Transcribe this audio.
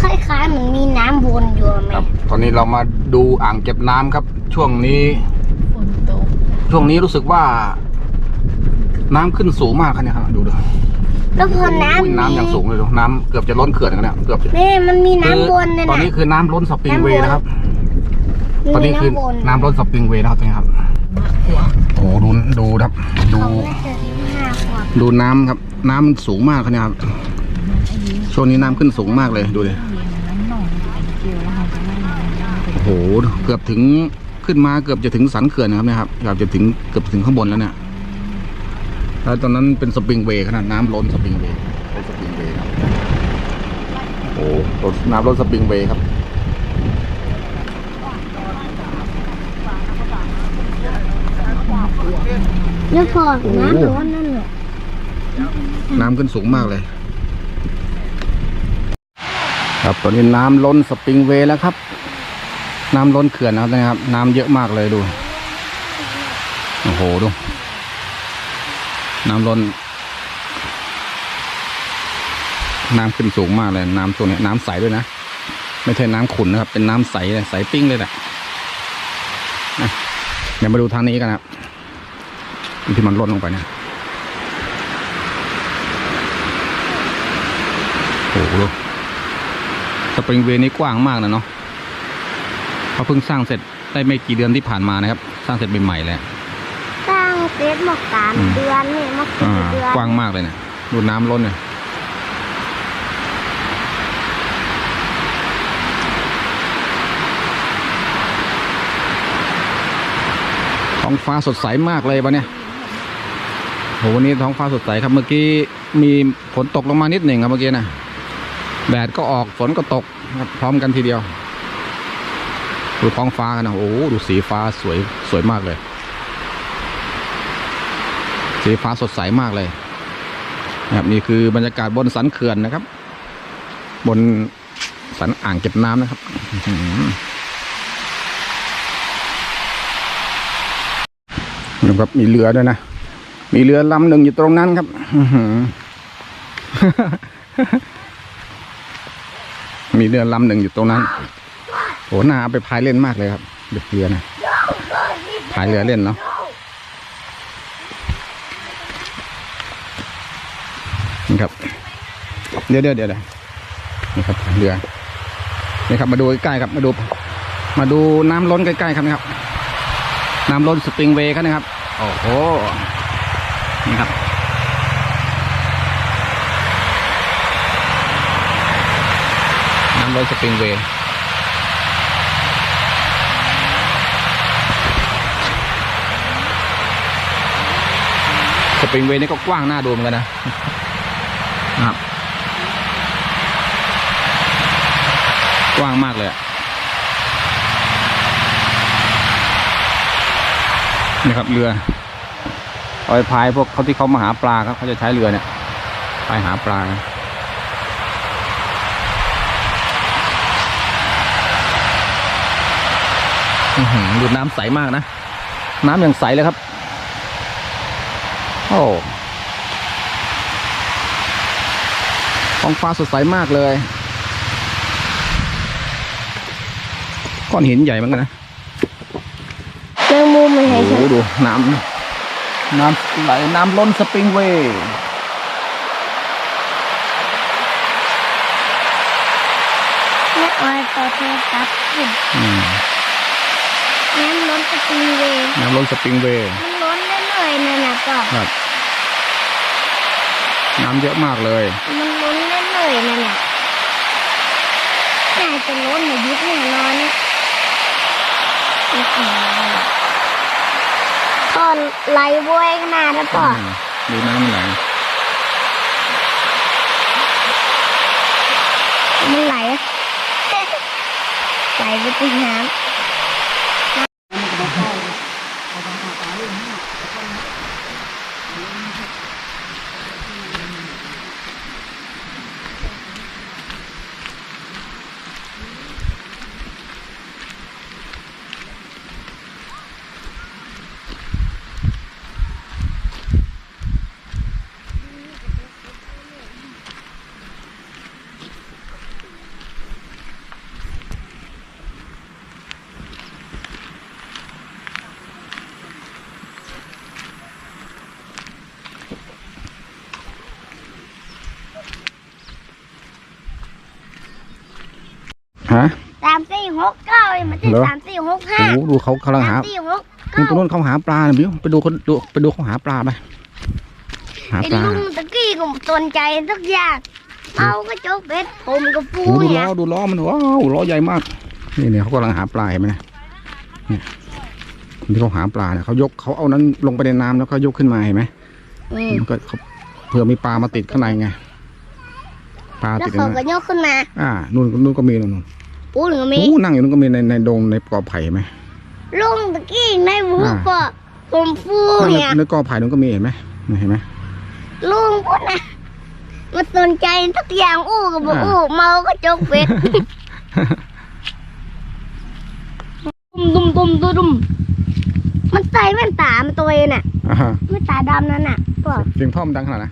คล้ายๆเหมือนมีน้ำวนอยู่ไหมครับ ตอนนี้เรามาดูอ่างเก็บน้ำครับ ช่วงนี้ ฝนตกช่วงนี้รู้สึกว่า น้ำขึ้นสูงมากครับเนี่ยครับดูดูแล้วพอน้ำอุ้ยน้ำอย่างสูงเลยดูน้ำเกือบจะล้นเขื่อนกันเนี่ยเกือบจะแม่มันมีน้ำวนเลยตอนนะ นี้คือน้ำล้นสปริงเวย์นะครับ ตอนนี้คือมีน้ำล้นสปริงเวย์นะครับตอนนี้ครับมากกว่าโอ้โหดูดูครับดูของน่าจะสิบห้าขวบดูน้ำครับ น้ำมันสูงมากครับเนี่ยครับ ช่วงนี้น้ำขึ้นสูงมากเลยดูดิน้ำหนองเป็นเกลียวแล้วเขาจะไม่มาเป็นโอ้โหเกือบถึงขึ้นมาเกือบจะถึงสันเขื่อนนะครับเนี่ยครับเกือบจะถึงเกือบถึงข้างบนแล้วเนี่ยแล้วตอนนั้นเป็นสปริงเวย์ขนาดน้ำล้นสปริงเวย์เป็นสปริงเวย์ครับโอ้โหล้นน้ำล้นสปริงเวย์ครับแล้วพอน้ำร้อนนั่นแหละน้ำขึ้นสูงมากเลย ครับตอนนี้น้ำล้นสปริงเวย์แล้วครับ น้ำล้นเขื่อนนะครับนะครับ น้ำเยอะมากเลยดูโอ้โหดู น้ำล้น น้ำขึ้นสูงมากเลย น้ำตัวนี้น้ำใสด้วยนะ ไม่ใช่น้ำขุ่นนะครับ เป็นน้ำใสเลยใสปิ้งเลยแหละเดี๋ยวมาดูทางนี้กันนะครับที่มันล้นลงไปเนี่ยโอ้โหดู สปริงเวย์นี้กว้างมากนะเนาะเขาเพิ่งสร้างเสร็จได้ไม่กี่เดือนที่ผ่านมานะครับ สร้างเสร็จใหม่ๆเลยสร้างเซตหมกสามอืมเดือนนี่มาอ่าสี่เดือนกว้างมากเลยเนะดูน้ำล้นเลยท้องฟ้าสดใสมากเลยวันเนี้ยโหวันนี้ท้องฟ้าสดใสครับเมื่อกี้มีฝนตกลงมานิดหนึ่งครับเมื่อกี้นะ แดดก็ออกฝนก็ตกพร้อมกันทีเดียว ดูท้องฟ้ากันนะโอ้ดูสีฟ้าสวยสวยมากเลย สีฟ้าสดใสมากเลยนะครับนี่คือบรรยากาศบนสันเขื่อนนะครับ บนสันอ่างเก็บน้ำนะครับอื้อหือนะครับมีเรือด้วยนะ มีเรือลำหนึ่งอยู่ตรงนั้นครับ มีเรือลำหนึ่งอยู่ตรงนั้นโหน่าไปพายเล่นมากเลยครับเด็กเรือนะพายเรือเล่นเนาะนี่ครับ เดี๋ยวเดี๋ยวเดี๋ยวเดี๋ยนี่ครับเรือนี่ครับ มาดูใกล้ๆครับ มาดู มาดูน้ำล้นใกล้ๆครับนะครับ น้ำล้นสปริงเวย์ครับนะครับโอ้โหนี่ครับ น้ำล้สปริงเวย์สปริงเวย์นี่ก็กว้างหน่าดูเหมือนกันนะ นะครับ กว้างมากเลยอะครับเรือเอาไปพายพวกเขาที่เขามาหาปลาครับเขาจะใช้เรือเนี่ย ไปหาปลานะอื้อหือ ดูน้ำใสมากนะ น้ำอย่างใสเลยครับ โอ้ท้องฟ้าสดใสมากเลย ก้อนหินใหญ่เหมือนกันนะแมงมุมมันโอ้ให้โหฉันดู น้ำ น้ำไหลน้ำล้นสปริงเวย์แม่ออยต่อโทรศัพท์ขึ้นอืมน้ำล้น สปริงเวย์น้ำล้นสปริงเวย์มันล้นเรื่อยๆนั่นน่ะก็ครับน้ำเยอะมากเลย มันล้นเรื่อยๆนั่นน่ะน่าจะล้นในยุคแน่นอนอื้อหือก็ไหลบวยขนาดแล้วก็อืมดูน้ำมันไหลมันไหลไหลไปที่น้ำ ฮะสามสี่หกเก้าเลยมันจะเหรอสามสี่หกห้าโอ้โหดูเขากำลังหาสามสี่หกนู่นเก้าตรงนู้นเขาหาปลาน่ะบิวไปดูคนดูไปดูเขาหาปลาไปหาไอ้ปลาลุงตะกี้ก็สนใจทุกอย่างเอาก็จกเบ็ดผมก็ฟูโอ้โหดูเนี่ล้ยอดูล้อมันว้าวล้อใหญ่มาก นี่เนี่ยเขากำลังหาปลาเห็นไหมเนี่ยเนี่ยที่เขาหาปลาเนี่ยเขายกเขาเอานั้นลงไปในน้ำแล้วก็ยกขึ้นมาเห็นไหมอืมมันก็เขาเผื่อมีปลามาติดข้างในไงปลาแล้ติวดในเขาก็นั้นยกขึ้นมา อ่านู่นนู่นก็มีนู่นนู่น ปูหนึ่งมีโอ้นั่งอยู่นู่นก็มีในในดงในกอไผ่เห็นไหมลุงตะกี้ในหมูอ่าปะผมฟูนั่งในเนี่ยในกอไผ่นู่นก็มีเห็นไหมนี่เห็นไหมลุงพูดนะมันสนใจทุกอย่างอู้ก็บอกอ่าอู้เมาก็จกเบ็ดดุมดุมดุมดุมมันใส่แว่นตามันตัวเองน่ะอ่าฮะแว่นตาดำนั่นน่ะพวกเสียงท่อมนดังขนาดไหน